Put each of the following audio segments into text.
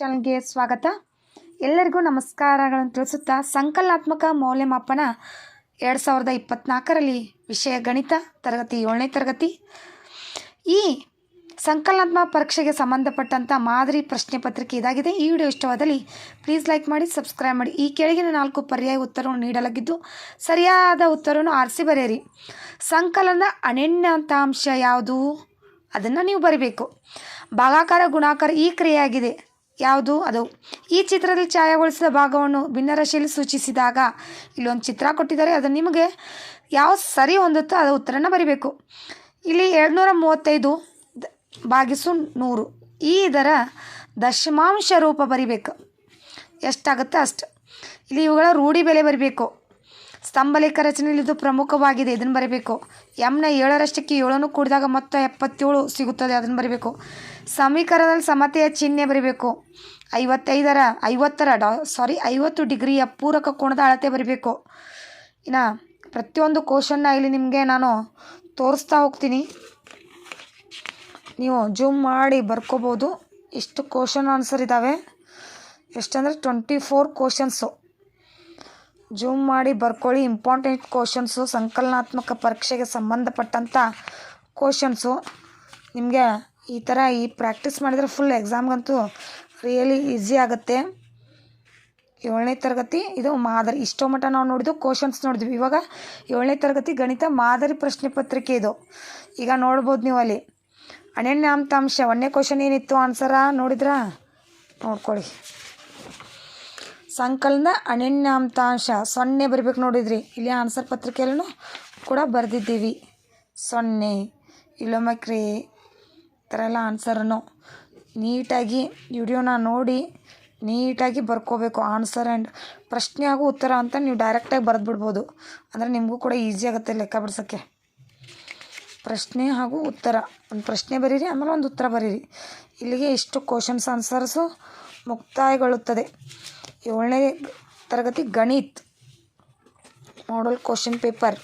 ಚಾನಲ್ಗೆ ಸ್ವಾಗತ. ಎಲ್ಲರಿಗೂ ನಮಸ್ಕಾರಗಳನ್ನು ತಿಳಿಸುತ್ತಾ ಸಂಕಲನಾತ್ಮಕ ಮೌಲ್ಯಮಾಪನ ಎರಡು ಸಾವಿರದ ಇಪ್ಪತ್ತ್ನಾಲ್ಕರಲ್ಲಿ ವಿಷಯ ಗಣಿತ ತರಗತಿ ಏಳನೇ ತರಗತಿ. ಈ ಸಂಕಲನಾತ್ಮಕ ಪರೀಕ್ಷೆಗೆ ಸಂಬಂಧಪಟ್ಟಂಥ ಮಾದರಿ ಪ್ರಶ್ನೆ ಪತ್ರಿಕೆ ಇದಾಗಿದೆ. ಈ ವಿಡಿಯೋ ಇಷ್ಟವಾದಲ್ಲಿ ಪ್ಲೀಸ್ ಲೈಕ್ ಮಾಡಿ ಸಬ್ಸ್ಕ್ರೈಬ್ ಮಾಡಿ. ಈ ಕೆಳಗಿನ ನಾಲ್ಕು ಪರ್ಯಾಯ ಉತ್ತರವನ್ನು ನೀಡಲಾಗಿದ್ದು, ಸರಿಯಾದ ಉತ್ತರವನ್ನು ಆರಿಸಿ ಬರೆಯಿರಿ. ಸಂಕಲನದ ಅಂಶ ಯಾವುದು? ಅದನ್ನು ನೀವು ಬರಿಬೇಕು. ಭಾಗಾಕಾರ, ಗುಣಾಕಾರ ಈ ಕ್ರಿಯೆಯಾಗಿದೆ. ಯಾವುದು? ಅದು ಈ ಚಿತ್ರದಲ್ಲಿ ಛಾಯಾಗೊಳಿಸಿದ ಭಾಗವನ್ನು ಭಿನ್ನರಾಶಿಯಲ್ಲಿ ಸೂಚಿಸಿದಾಗ ಇಲ್ಲೊಂದು ಚಿತ್ರ ಕೊಟ್ಟಿದ್ದಾರೆ. ಅದು ನಿಮಗೆ ಯಾವ ಸರಿ ಹೊಂದುತ್ತೋ ಅದು ಉತ್ತರನ ಬರಿಬೇಕು. ಇಲ್ಲಿ ಎರಡುನೂರ ಮೂವತ್ತೈದು ಭಾಗಿಸು ನೂರು. ಈ ಇದರ ದಶಮಾಂಶ ರೂಪ ಬರಿಬೇಕು. ಎಷ್ಟಾಗುತ್ತೆ ಅಷ್ಟು. ಇಲ್ಲಿ ಇವುಗಳ ರೂಢಿ ಬೆಲೆ ಬರಿಬೇಕು. ಸ್ತಂಭಲೇಖ ರಚನೆಯಲ್ಲಿ ಇದು ಪ್ರಮುಖವಾಗಿದೆ. ಇದನ್ನು ಬರೀಬೇಕು. ಎಮ್ನ ಏಳರಷ್ಟಕ್ಕೆ ಏಳನ್ನು ಕೂಡಿದಾಗ ಮೊತ್ತ ಎಪ್ಪತ್ತೇಳು ಸಿಗುತ್ತದೆ. ಅದನ್ನು ಬರೀಬೇಕು. ಸಮೀಕರಣದಲ್ಲಿ ಸಮತೆಯ ಚಿಹ್ನೆ ಬರೀಬೇಕು. ಐವತ್ತೈದರ ಐವತ್ತರ ಡಾ ಸಾರಿ ಐವತ್ತು ಡಿಗ್ರಿಯ ಪೂರಕ ಕೋಣದ ಅಳತೆ ಬರೀಬೇಕು. ಇನ್ನು ಪ್ರತಿಯೊಂದು ಕೋಶನ್ನ ಇಲ್ಲಿ ನಿಮಗೆ ನಾನು ತೋರಿಸ್ತಾ ಹೋಗ್ತೀನಿ. ನೀವು ಜೂಮ್ ಮಾಡಿ ಬರ್ಕೋಬೋದು. ಎಷ್ಟು ಕ್ವಶನ್ ಆನ್ಸರ್ ಇದ್ದಾವೆ ಎಷ್ಟಂದರೆ ಟ್ವೆಂಟಿ ಫೋರ್ ಕ್ವಶನ್ಸು ಜೂಮ್ ಮಾಡಿ ಬರ್ಕೊಳ್ಳಿ. ಇಂಪಾರ್ಟೆಂಟ್ ಕ್ವಶನ್ಸು ಸಂಕಲನಾತ್ಮಕ ಪರೀಕ್ಷೆಗೆ ಸಂಬಂಧಪಟ್ಟಂಥ ಕ್ವಶನ್ಸು ನಿಮಗೆ ಈ ಥರ ಈ ಪ್ರಾಕ್ಟೀಸ್ ಮಾಡಿದರೆ ಫುಲ್ ಎಕ್ಸಾಮ್ಗಂತೂ ರಿಯಲಿ ಈಸಿ ಆಗುತ್ತೆ. ಏಳನೇ ತರಗತಿ, ಇದು ಮಾದರಿ. ಇಷ್ಟೋ ಮಟ್ಟ ನಾವು ನೋಡಿದ್ದು ಕ್ವಶನ್ಸ್ ನೋಡಿದ್ವಿ. ಇವಾಗ ಏಳನೇ ತರಗತಿ ಗಣಿತ ಮಾದರಿ ಪ್ರಶ್ನೆ ಪತ್ರಿಕೆ ಇದು. ಈಗ ನೋಡ್ಬೋದು ನೀವು ಅಲ್ಲಿ. ಅನನ್ಯಾಂತಾಂಶ, ಒಂದೇ ಕ್ವಶನ್ ಏನಿತ್ತು? ಆನ್ಸರ ನೋಡಿದ್ರಾ? ನೋಡ್ಕೊಳ್ಳಿ. ಸಂಕಲನ ಅನನ್ಯಾಂತಾಂಶ. ಸೊನ್ನೆ ಬರಿಬೇಕು ನೋಡಿದ್ರಿ. ಇಲ್ಲಿ ಆನ್ಸರ್ ಪತ್ರಿಕೆಯಲ್ಲೂ ಕೂಡ ಬರೆದಿದ್ದೀವಿ. ಸೊನ್ನೆ. ಇಲ್ಲೊಮ್ಮೆ ಕ್ರಿಯೆ ಥರ ಎಲ್ಲ ಆನ್ಸರನ್ನು ನೀಟಾಗಿ ವಿಡಿಯೋನ ನೋಡಿ ನೀಟಾಗಿ ಬರ್ಕೋಬೇಕು ಆನ್ಸರ್ ಆ್ಯಂಡ್ ಪ್ರಶ್ನೆ ಹಾಗೂ ಉತ್ತರ ಅಂತ ನೀವು ಡೈರೆಕ್ಟಾಗಿ ಬರೆದು ಬಿಡ್ಬೋದು ಅಂದರೆ ನಿಮಗೂ ಕೂಡ ಈಸಿ ಆಗುತ್ತೆ ಲೆಕ್ಕ ಬಿಡ್ಸೋಕ್ಕೆ. ಪ್ರಶ್ನೆ ಹಾಗೂ ಉತ್ತರ. ಒಂದು ಪ್ರಶ್ನೆ ಬರೀರಿ, ಆಮೇಲೆ ಒಂದು ಉತ್ತರ ಬರೀರಿ. ಇಲ್ಲಿಗೆ ಇಷ್ಟು ಕ್ವಶನ್ಸ್ ಆನ್ಸರ್ಸು ಮುಕ್ತಾಯಗೊಳ್ಳುತ್ತದೆ. ಏಳನೇ ತರಗತಿ ಗಣಿತ್ ಮಾಡಲ್ ಕ್ವಶನ್ ಪೇಪರ್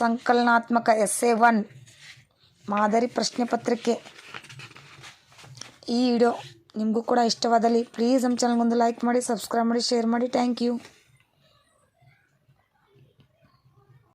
ಸಂಕಲನಾತ್ಮಕ ಎಸ್ ಎ ಒನ್ ಮಾದರಿ ಪ್ರಶ್ನೆ ಪತ್ರಿಕೆ. ಈ ವಿಡಿಯೋ ನಿಮಗೂ ಕೂಡ ಇಷ್ಟವಾದಲ್ಲಿ ಪ್ಲೀಸ್ ನಮ್ಮ ಚಾನಲ್ಗೊಂದು ಲೈಕ್ ಮಾಡಿ ಸಬ್ಸ್ಕ್ರೈಬ್ ಮಾಡಿ ಶೇರ್ ಮಾಡಿ. Thank you